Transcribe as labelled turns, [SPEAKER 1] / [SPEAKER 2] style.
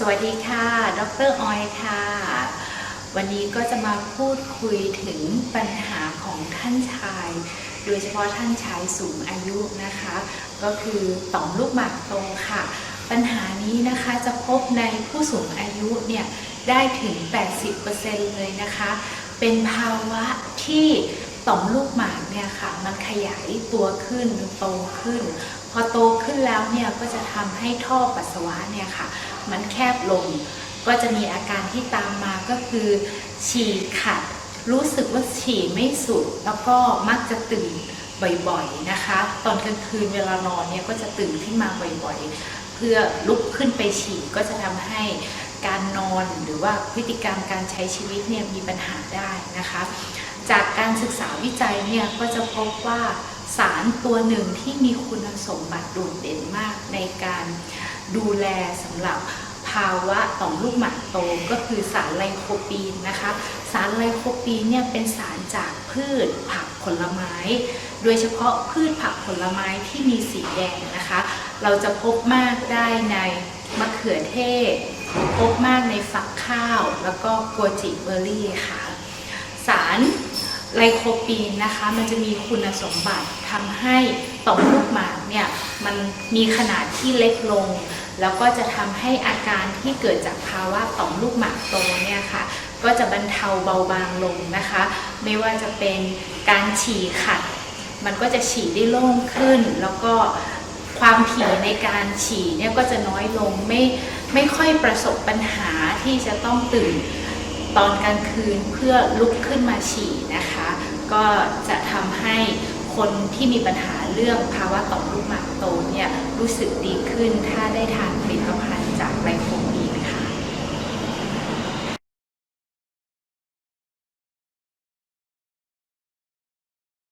[SPEAKER 1] สวัสดีค่ะ ดรออยค่ะ วันนี้ก็จะมาพูดคุยถึงปัญหาของท่านชาย โดยเฉพาะท่านชายสูงอายุนะคะ ก็คือต่อมลูกหมากโตค่ะ ปัญหานี้นะคะจะพบในผู้สูงอายุเนี่ยได้ถึง 80%เลยนะคะ เป็นภาวะที่ต่อมลูกหมากเนี่ยค่ะ มันขยายตัวขึ้นโตขึ้น พอโตขึ้นแล้วเนี่ยก็จะทำให้ท่อปัสสาวะเนี่ยค่ะ มันแคบลง ก็จะมีอาการที่ตามมาก็คือ ฉี่ขัด รู้สึกว่าฉี่ไม่สุด แล้วก็มักจะตื่นบ่อยๆนะคะ ตอนกลางคืนเวลานอนเนี่ยก็จะตื่นขึ้นมาบ่อยๆ เพื่อลุกขึ้นไปฉี่ก็จะทำให้การนอนหรือว่าพฤติกรรมการใช้ชีวิตเนี่ยมีปัญหาได้นะคะ จากการศึกษาวิจัยเนี่ยก็จะพบว่าสารตัวหนึ่งที่มีคุณสมบัติโดดเด่นมากในการดูแลสำหรับ ภาวะต่อมลูกหมากโตก็คือสารไลโคปีนนะคะ สารไลโคปีนเนี่ยเป็นสารจากพืชผักผลไม้ โดยเฉพาะพืชผักผลไม้ที่มีสีแดงนะคะ เราจะพบมากได้ในมะเขือเทศ พบมากในฟักข้าว แล้วก็กัวจิเบอร์รี่ค่ะ สารไลโคปีนนะคะ มันจะมีคุณสมบัติทำให้ต่อมลูกหมากเนี่ยมันมีขนาดที่เล็กลง แล้วก็จะทำให้อาการที่เกิดจากภาวะต่อมลูกหมากโตเนี่ยค่ะก็จะบรรเทาเบาบางลงนะคะ ไม่ว่าจะเป็นการฉี่ขัด มันก็จะฉี่ได้โล่งขึ้น แล้วก็ความถี่ในการฉี่เนี่ยก็จะน้อยลงไม่ไม่ค่อยประสบปัญหาที่จะต้องตื่นตอนกลางคืนเพื่อลุกขึ้นมาฉี่นะคะ ก็จะทำให้ คนที่มีปัญหาเรื่องภาวะต่อมลูกหมากโตเนี่ยรู้สึกดีขึ้นถ้าได้ทานผลิตภัณฑ์